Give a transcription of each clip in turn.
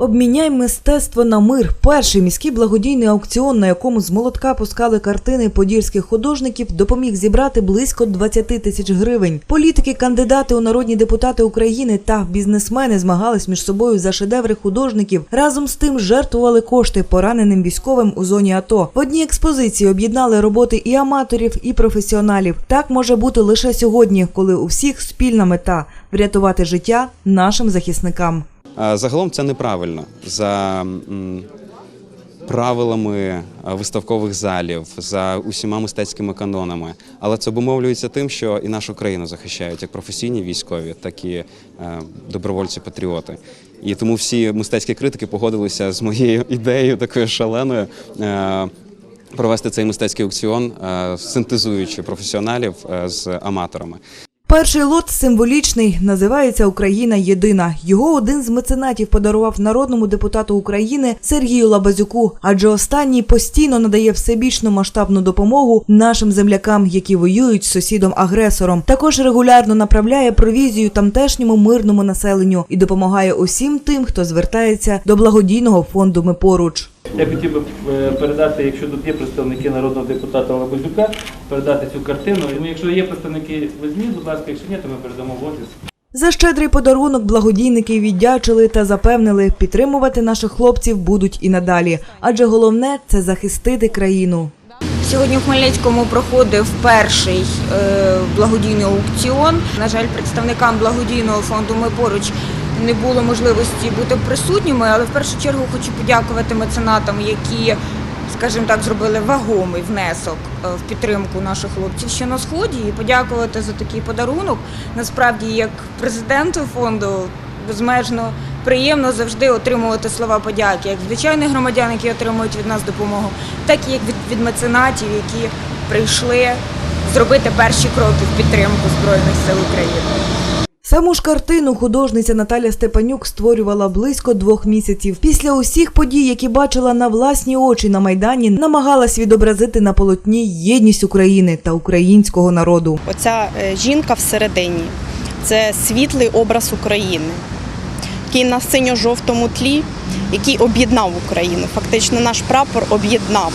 Обміняй мистецтво на мир. Перший міський благодійний аукціон, на якому з молотка пускали картини подільських художників, допоміг зібрати близько 20 тисяч гривень. Політики, кандидати у народні депутати України та бізнесмени змагались між собою за шедеври художників. Разом з тим жертвували кошти пораненим військовим у зоні АТО. В одній експозиції об'єднали роботи і аматорів, і професіоналів. Так може бути лише сьогодні, коли у всіх спільна мета врятувати життя нашим захисникам. Загалом це неправильно за правилами виставкових залів, за усіма мистецькими канонами. Але це обумовлюється тим, що і нашу країну захищають як професійні військові, так і добровольці-патріоти. І тому всі мистецькі критики погодилися з моєю ідеєю такою шаленою. Провести цей мистецький аукціон, синтезуючи професіоналів з аматорами. Перший лот символічний називається Україна єдина. Його один з меценатів подарував народному депутату України Сергію Лабазюку, адже останній постійно надає всебічну масштабну допомогу нашим землякам, які воюють з сусідом-агресором. Також регулярно направляє провізію тамтешньому мирному населенню і допомагає усім тим, хто звертається до благодійного фонду Ми поруч. Я хотів би е, передати, якщо тут є представники народного депутата Лабазюка, передати цю картину. Тому якщо є представники візьміть, будь ласка, якщо ні, то ми передамо в офіс. За щедрий подарунок благодійники віддячили та запевнили, підтримувати наших хлопців будуть і надалі, адже головне це захистити країну. Сьогодні в Хмельницькому проходив перший е, благодійний аукціон. На жаль, представникам благодійного фонду Ми поруч не було можливості бути присутніми, але в першу чергу хочу подякувати меценатам, які, скажімо так, зробили вагомий внесок е, в підтримку наших хлопців ще на сході, і подякувати за такий подарунок. Насправді, як президенту фонду, безмежно приємно завжди отримувати слова подяки, як звичайних громадян, які отримують від нас допомогу, так і як від, від меценатів, які прийшли зробити перші кроки в підтримку Збройних сил України. Саму ж картину художниця Наталя Степанюк створювала близько двох місяців. Після усіх подій, які бачила на власні очі на майдані, намагалась відобразити на полотні єдність України та українського народу. Оця е, жінка всередині це світлий образ України, який на синьо-жовтому тлі, який об'єднав Україну. Фактично наш прапор об'єднав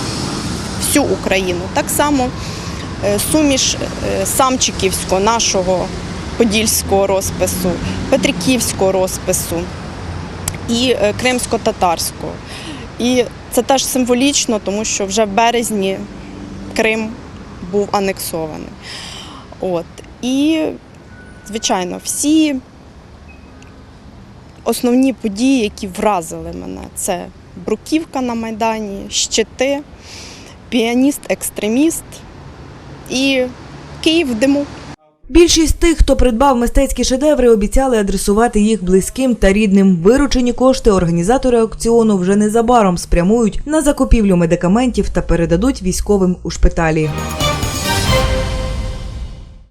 всю Україну. Так само е, суміш е, самчиківського, нашого подільського розпису, петриківського розпису і е, кримсько-татарського. І це теж символічно, тому що вже в березні Крим був анексований. От. І, звичайно, всі основні події, які вразили мене, це бруківка на Майдані, щити, піаніст-екстреміст і Київ в. Більшість тих, хто придбав мистецькі шедеври, обіцяли адресувати їх близьким та рідним. Виручені кошти організатори аукціону вже незабаром спрямують на закупівлю медикаментів та передадуть військовим у шпиталі.